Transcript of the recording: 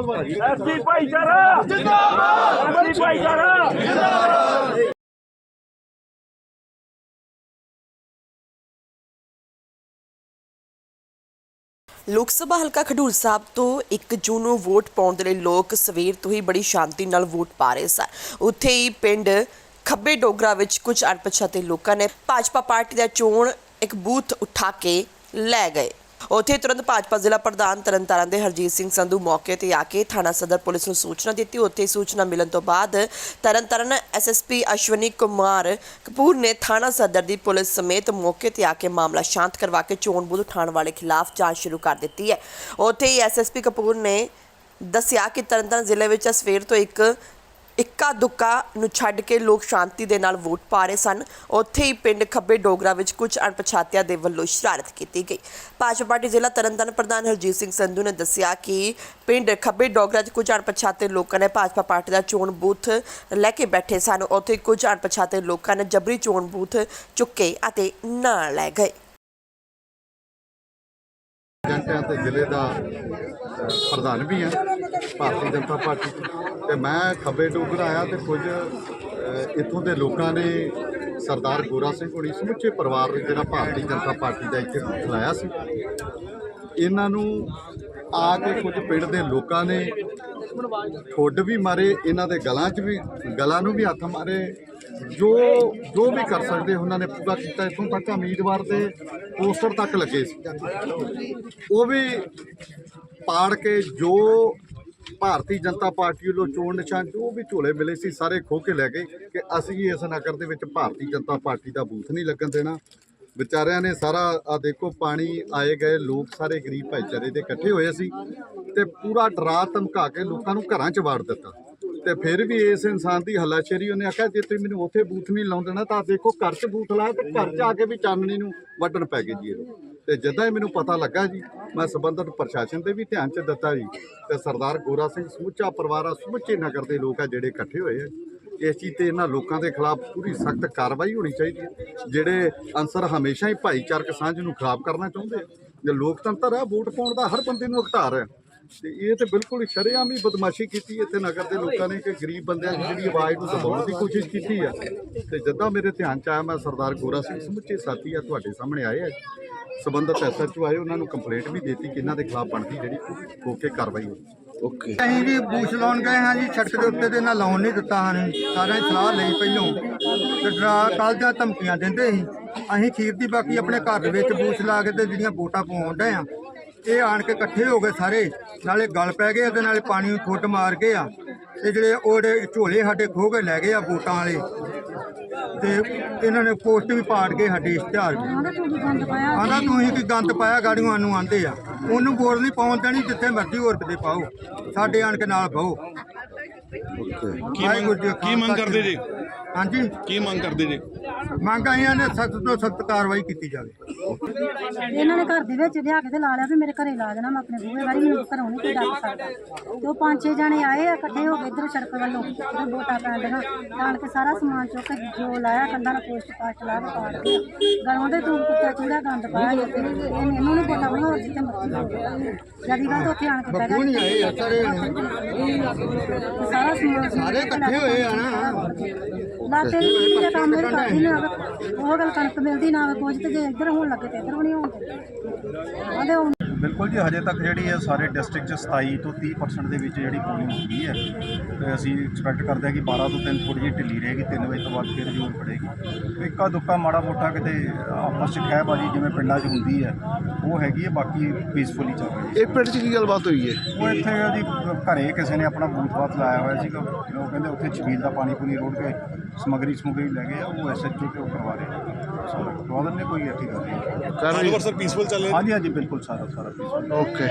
ਐਸੀ ਭਾਈਚਾਰਾ। ਜਿੰਦਾਬਾਦ ਐਸੀ ਭਾਈਚਾਰਾ। ਲੋਕ ਸਭਾ ਹਲਕਾ ਖਡੂਰ ਸਾਹਿਬ ਤੋਂ 1 ਜੂਨ ਨੂੰ ਵੋਟ ਪਾਉਣ ਦੇ ਲਈ ਲੋਕ ਸਵੇਰ ਤੋਂ ਹੀ ਬੜੀ ਸ਼ਾਂਤੀ ਨਾਲ ਵੋਟ ਪਾ ਰਹੇ ਸਨ। ਉੱਥੇ ਹੀ ਪਿੰਡ ਖੱਬੇ ਡੋਗਰਾ ਵਿੱਚ ਕੁਝ ਅਣਪਛਾਤੇ ਲੋਕਾਂ ਨੇ ਭਾਜਪਾ ਪਾਰਟੀ ਦਾ ਚੋਣ ਇੱਕ ਬੂਥ ਉਠਾ ਕੇ ਲੈ ਗਏ। ਉੱਥੇ ਤੁਰੰਤ ਭਾਜਪਾ ਜ਼ਿਲ੍ਹਾ ਪ੍ਰਧਾਨ ਤਰਨਤਾਰਨ ਦੇ ਹਰਜੀਤ ਸਿੰਘ ਸੰਧੂ ਮੌਕੇ ਤੇ ਆ ਕੇ ਥਾਣਾ ਸਦਰ ਪੁਲਿਸ ਨੂੰ ਸੂਚਨਾ ਦਿੱਤੀ। ਉੱਥੇ ਸੂਚਨਾ ਮਿਲਣ ਤੋਂ ਬਾਅਦ ਤਰਨਤਾਰਨ ਐਸਐਸਪੀ ਅਸ਼ਵਨੀ ਕੁਮਾਰ ਕਪੂਰ ਨੇ ਥਾਣਾ ਸਦਰ ਦੀ ਪੁਲਿਸ ਸਮੇਤ ਮੌਕੇ ਤੇ ਆ ਕੇ ਮਾਮਲਾ ਸ਼ਾਂਤ ਕਰਵਾ ਕੇ ਚੋਣ ਬੁੱਧ ਉਠਾਉਣ ਵਾਲੇ ਖਿਲਾਫ ਜਾਂਚ ਸ਼ੁਰੂ ਕਰ ਦਿੱਤੀ ਹੈ। ਉੱਥੇ ਹੀ ਐਸਐਸਪੀ ਕਪੂਰ ਨੇ ਦੱਸਿਆ ਕਿ ਤਰਨਤਾਰਨ ਜ਼ਿਲ੍ਹੇ ਵਿੱਚ ਸਵੇਰ ਤੋਂ ਇੱਕ ਇੱਕਾ ਦੁੱਕਾ ਨੂੰ ਛੱਡ ਕੇ ਲੋਕ ਸ਼ਾਂਤੀ ਦੇ ਨਾਲ ਵੋਟ ਪਾ ਰਹੇ ਸਨ। ਉੱਥੇ ਹੀ ਪਿੰਡ ਖੱਬੇ ਡੋਗਰਾ ਵਿੱਚ ਕੁਝ ਅਣਪਛਾਤਿਆਂ ਦੇ ਵੱਲੋਂ ਸ਼ਰਾਰਤ ਕੀਤੀ ਗਈ। ਭਾਜਪਾ ਪਾਰਟੀ ਜ਼ਿਲ੍ਹਾ ਤਰਨਤਾਰਨ ਪ੍ਰਧਾਨ ਹਰਜੀਤ ਸਿੰਘ ਸੰਧੂ ਨੇ ਦੱਸਿਆ ਕਿ ਪਿੰਡ ਖੱਬੇ ਡੋਗਰਾ 'ਚ ਕੁਝ ਅਣਪਛਾਤੇ ਲੋਕਾਂ ਨੇ ਭਾਜਪਾ ਪਾਰਟੀ ਦਾ ਚੋਣ ਬੂਥ ਲੈ ਕੇ ਬੈਠੇ ਸਨ। ਉੱਥੇ ਕੁਝ ਅਣਪਛਾਤੇ ਲੋਕਾਂ ਨੇ ਜਬਰੀ ਚੋਣ ਬੂਥ ਚੁੱਕੇ ਅਤੇ ਨਾਲ ਲੈ ਗਏ। ਏਜੰਟਾਂ ਤੇ ਜ਼ਿਲ੍ਹੇ ਦਾ ਪ੍ਰਧਾਨ ਵੀ ਹਾਂ। ਭਾਰਤੀ ਜਨਤਾ ਪਾਰਟੀ ਤੇ ਮੈਂ ਖੱਬੇ ਡੋਗਰ ਆਇਆ ਤੇ ਕੁਝ ਇੱਥੋਂ ਦੇ ਲੋਕਾਂ ਨੇ ਸਰਦਾਰ ਗੋਰਾ ਸਿੰਘ ਹੋਣੀ ਸਮੁੱਚੇ ਪਰਿਵਾਰ ਨੇ ਜਿਹੜਾ ਭਾਰਤੀ ਜਨਤਾ ਪਾਰਟੀ ਦਾ ਇੱਥੇ ਲਾਇਆ ਸੀ। ਇਹਨਾਂ ਨੂੰ ਆ ਕੇ ਕੁਝ ਪਿੰਡ ਦੇ ਲੋਕਾਂ ਨੇ ਠੁੱਡ ਵੀ ਮਾਰੇ, ਇਹਨਾਂ ਦੇ ਗਲਾਂ 'ਚ ਵੀ, ਗਲਾਂ ਨੂੰ ਵੀ ਹੱਥ ਮਾਰੇ, ਜੋ ਜੋ ਵੀ ਕਰ ਸਕਦੇ ਉਹਨਾਂ ਨੇ ਪੂਰਾ ਕੀਤਾ, ਇਥੋਂ ਤੱਕ ਉਮੀਦਵਾਰ ਦੇ ਪੋਸਟਰ ਤੱਕ ਲੱਗੇ ਸੀ। ਉਹ ਵੀ ਪਾੜ ਕੇ ਜੋ ਭਾਰਤੀ ਜਨਤਾ ਪਾਰਟੀ ਵੱਲੋਂ ਚੋਣ ਨਿਸ਼ਾਨ ਜੋ ਵੀ ਝੋਲੇ ਮਿਲੇ ਸੀ, ਸਾਰੇ ਖੋ ਕੇ ਲੈ ਗਏ ਕਿ ਅਸੀਂ ਇਸ ਨਗਰ ਦੇ ਵਿੱਚ ਭਾਰਤੀ ਜਨਤਾ ਪਾਰਟੀ ਦਾ ਬੂਥ ਨਹੀਂ ਲੱਗਣ ਦੇਣਾ। ਵਿਚਾਰਿਆਂ ਨੇ ਸਾਰਾ ਆ ਦੇਖੋ, ਪਾਣੀ ਆਏ ਗਏ, ਲੋਕ ਸਾਰੇ ਗਰੀਬ ਭਾਈਚਾਰੇ ਦੇ ਇਕੱਠੇ ਹੋਏ ਸੀ ਤੇ ਪੂਰਾ ਡਰਾ ਧਮਕਾ ਕੇ ਲੋਕਾਂ ਨੂੰ ਘਰਾਂ 'ਚ ਵਾੜ ਦਿੱਤਾ। ਤੇ ਫਿਰ ਵੀ ਇਸ ਇਨਸਾਨ ਦੀ ਹੱਲਾਸ਼ੇਰੀ, ਉਹਨੇ ਆਖਿਆ, ਜੇ ਤੁਸੀਂ ਮੈਨੂੰ ਉੱਥੇ ਬੂਥ ਨਹੀਂ ਲਾਉਣ ਦੇਣਾ ਤਾਂ ਦੇਖੋ ਘਰ 'ਚ ਬੂਥ ਲਾਇਆ ਤੇ ਘਰ 'ਚ ਆ ਕੇ ਵੀ ਚਾਨਣੀ ਨੂੰ ਵੱਢਣ ਪੈ ਗਏ ਜੀ ਇਹ ਤੇ ਜਦੋਂ ਹੀ ਮੈਨੂੰ ਪਤਾ ਲੱਗਾ ਜੀ, ਮੈਂ ਸੰਬੰਧਿਤ ਪ੍ਰਸ਼ਾਸਨ ਦੇ ਵੀ ਧਿਆਨ 'ਚ ਦਿੱਤਾ ਜੀ। ਤੇ ਸਰਦਾਰ ਗੋਰਾ ਸਿੰਘ ਸਮੁੱਚਾ ਪਰਿਵਾਰ ਆ, ਸਮੁੱਚੇ ਨਗਰ ਦੇ ਲੋਕ ਆ ਜਿਹੜੇ ਇਕੱਠੇ ਹੋਏ ਆ। ਇਸ ਚੀਜ਼ ਤੇ ਇਹਨਾਂ ਲੋਕਾਂ ਦੇ ਖਿਲਾਫ ਪੂਰੀ ਸਖਤ ਕਾਰਵਾਈ ਹੋਣੀ ਚਾਹੀਦੀ ਹੈ। ਜਿਹੜੇ ਅਨਸਰ ਹਮੇਸ਼ਾ ਹੀ ਭਾਈਚਾਰਕ ਸਾਂਝ ਨੂੰ ਖਰਾਬ ਕਰਨਾ ਚਾਹੁੰਦੇ ਆ। ਜੇ ਲੋਕਤੰਤਰ ਆ, ਵੋਟ ਪਾਉਣ ਦਾ ਹਰ ਬੰਦੇ ਨੂੰ ਅਧਿਕਾਰ ਹੈ। ਤੇ ਇਹ ਤੇ ਬਿਲਕੁਲ ਸ਼ਰੇਆਮ ਹੀ ਬਦਮਾਸ਼ੀ ਕੀਤੀ ਇੱਥੇ ਨਗਰ ਦੇ ਲੋਕਾਂ ਨੇ ਕਿ ਗਰੀਬ ਬੰਦਿਆਂ ਦੀ ਜਿਹੜੀ ਆਵਾਜ਼ ਨੂੰ ਦਬਾਉਣ ਦੀ ਕੋਸ਼ਿਸ਼ ਕੀਤੀ ਆ। ਤੇ ਜਦੋਂ ਮੇਰੇ ਧਿਆਨ ਚ ਆਇਆ ਮੈਂ ਸਰਦਾਰ ਗੋਰਾ ਸਿੰਘ ਸਮੁੱਚੇ ਸਾਥੀ ਆ ਤੁਹਾਡੇ ਸਾਹਮਣੇ ਆਏ ਆ। ਸਬੰਧਤ ਐਸਐਚਓ ਆਏ ਉਹਨਾਂ ਨੂੰ ਕੰਪਲੇਂਟ ਵੀ ਦਿੱਤੀ ਕਿ ਇਹਨਾਂ ਦੇ ਖਿਲਾਫ ਬਣਦੀ ਜਿਹੜੀ ਹੋ ਕੇ ਕਾਰਵਾਈ ਹੋਵੇ ਅਸੀਂ ਜੀ ਬੂਸ਼ ਲਾਉਣ ਗਏ ਹਾਂ ਜੀ ਸੜਕ ਦੇ ਉੱਤੇ ਤੇ ਨਾ ਲਾਉਣ ਨਹੀਂ ਦਿੱਤਾ ਹਨ। ਸਾਰਿਆਂ ਸਲਾਹ ਲਈ ਪਹਿਲੋਂ। ਤੇ ਡਰਾ ਕੱਲ ਜਾਂ ਧਮਕੀਆਂ ਦਿੰਦੇ ਸੀ। ਅਸੀਂ ਖੀਰ ਦੀ ਬਾਕੀ ਆਪਣੇ ਘਰ ਦੇ ਵਿੱਚ ਬੂਸ਼ ਲਾ ਕੇ ਤੇ ਜਿਹੜੀਆਂ ਵੋਟਾਂ ਪਾਉਣ ਡਏ ਆ ਇਹ ਆਣ ਕੇ ਇਕੱਠੇ ਹੋ ਗਏ ਸਾਰੇ ਨਾਲੇ ਗਲ ਪੈ ਗਏ ਤੇ ਨਾਲੇ ਪਾਣੀ ਨੂੰ ਫੁੱਟ ਮਾਰ ਗਏ ਆ। ਤੇ ਜਿਹੜੇ ਉਹਦੇ ਝੋਲੇ ਸਾਡੇ ਖੋਹ ਕੇ ਲੈ ਗਏ ਆ ਵੋਟਾਂ ਵਾਲੇ। ਤੇ ਇਹਨਾਂ ਨੇ ਪੋਸਟ ਵੀ ਪਾੜ ਕੇ ਸਾਡੇ ਇਸ਼ਤਿਹਾਰ ਵੀ ਆਂਦਾ ਕੀ ਤੁਸੀਂ ਕੀ ਗੰਦ ਪਾਇਆ ਗਾੜੀਆਂ ਨੂੰ ਆਂਦੇ ਆ। ਉਹਨੂੰ ਵੋਟ ਨਹੀਂ ਪਾਉਣ ਦੇਣੀ ਜਿੱਥੇ ਮਰਜ਼ੀ ਹੋਰ ਕਿਤੇ ਪਾਓ। ਸਾਡੇ ਆਣ ਕੇ ਨਾਲ ਪਾਓ ਕੀ ਮੰਗ ਕੀ ਮੰਗ ਕਰਦੇ ਜੀ? ਹਾਂਜੀ। ਕੀ ਮੰਗ ਕਰਦੇ ਜੀ? ਮੰਗ ਆਈਆਂ ਨੇ ਸਖਤ ਤੋਂ ਸਖਤ ਕਾਰਵਾਈ ਕੀਤੀ ਜਾਵੇ। ਇਹਨਾਂ ਨੇ ਘਰ ਦੇ ਵਿੱਚ ਲਿਆ ਕੇ ਤੇ ਲਾ ਲਿਆ ਵੀ ਮੇਰੇ ਘਰੇ ਲਾ ਦੇਣਾ ਮੈਂ ਆਪਣੇ ਬੂਹੇ ਵਾਰੀ ਮੈਨੂੰ ਘਰੋਂ ਨਹੀਂ ਕੋਈ ਡੱਕ ਸਕਦਾ। ਤੇ ਉਹ ਪੰਜ ਛੇ ਜਣੇ ਆਏ ਆ ਇਕੱਠੇ ਹੋ ਕੇ ਇੱਧਰ ਸੜਕ ਵੱਲੋਂ ਇੱਧਰ ਵੋਟਾਂ ਪੈਣ ਦੇਣਾ ਆਣ ਕੇ ਸਾਰਾ ਸਮਾਨ ਚੁੱਕ ਕੇ ਜੋ ਲਾਇਆ ਕੰਧਾਂ ਨਾਲ ਪੋਸਟ ਪਾਸਟ ਲਾ ਕੇ ਪਾੜ ਕੇ ਗਲੋਂ ਦੇ ਤੂੰ ਕੁੱਤਾ ਚੂੜਾ ਗੰਦ ਪਾਇਆ ਇੱਥੇ ਇਹ ਇਹਨੂੰ ਨਹੀਂ ਪਤਾ ਵੀ ਹੋਰ ਜਿੱਥੇ ਮਰਜ਼ੀ ਜਦੀ ਗੱਲ ਤੋਂ ਉੱਥੇ ਆਣ ਕੇ ਨਹੀਂ ਆਏ ਸਾਰੇ ਸਾਰਾ ਸਮਾਨ ਸਾਰੇ ਇਕੱਠੇ ਹੋਏ ਆ ਨਾ। ਲਾਤੇ ਇਹ ਕੰਮ ਮੇਰੀ ਕਰਦੀ ਨਾ ਉਹ ਗੱਲ ਕਣਕ ਮਿਲਦੀ ਨਾ ਕੁਝ ਤੇ ਜੇ ਇੱਧਰ ਹੋਣ ਲੱਗੇ ਤੇ ਇੱਧਰ ਵੀ ਨਹੀਂ ਹੋਣ ਆਂਦੇ ਹੁਣ ਬਿਲਕੁਲ ਜੀ ਹਜੇ ਤੱਕ ਜਿਹੜੀ ਹੈ ਸਾਰੇ ਡਿਸਟ੍ਰਿਕਟ 'ਚ 27 ਤੋਂ 30% ਦੇ ਵਿੱਚ ਜਿਹੜੀ ਪੋਲਿੰਗ ਹੋ ਗਈ ਹੈ ਤੇ ਅਸੀਂ ਐਕਸਪੈਕਟ ਕਰਦੇ ਹਾਂ ਕਿ 12 ਤੋਂ 3 ਥੋੜੀ ਜਿਹੀ ਢਿੱਲੀ ਰਹੇਗੀ 3 ਵਜੇ ਤੋਂ ਬਾਅਦ ਫਿਰ ਜ਼ੋਰ ਪੜੇਗੀ ਇੱਕਾ ਦੁੱਕਾ ਮਾੜਾ ਮੋਟਾ ਕਿਤੇ ਆਪਸ 'ਚ ਖਹਿਬਾਜੀ ਜਿਵੇਂ ਪਿੰਡਾਂ 'ਚ ਹੁੰਦੀ ਹੈ ਉਹ ਹੈਗੀ ਹੈ ਬਾਕੀ ਪੀਸਫੁਲੀ ਚੱਲ ਰਹੀ ਹੈ। ਇਹ ਪਿੰਡ 'ਚ ਕੀ ਗੱਲਬਾਤ ਹੋਈ ਹੈ? ਉਹ ਇੱਥੇ ਜੀ ਘਰੇ ਕਿਸੇ ਨੇ ਆਪਣਾ ਬੂਥ ਬਾਤ ਲਾਇਆ ਹੋਇਆ ਸੀਗਾ ਉਹ ਕਹਿੰਦੇ ਉੱਥੇ ਛਬੀਲ ਦਾ ਪਾਣੀ ਪੂਣੀ ਰੋੜ ਕੇ ਸਮਗਰੀ ਸਮਗਰੀ ਲੈ ਗਏ ਆ ਉਹ ਐਸਐਚਓ ਤੇ ਉਹ ਕਰਵਾ ਰਹੇ ਪ੍ਰੋਬਲਮ ਨੇ ਕੋਈ ਐਸੀ ਗੱਲ ਨਹੀਂ। ਕਾਰੋਬਾਰ ਸਰ ਪੀਸਫੁਲ ਚੱਲ ਰਿਹਾ। ਹਾਂਜੀ ਹਾਂਜੀ ਬਿਲਕੁਲ ਸਾਰਾ ਸਾਰਾ peaceful। ਓਕੇ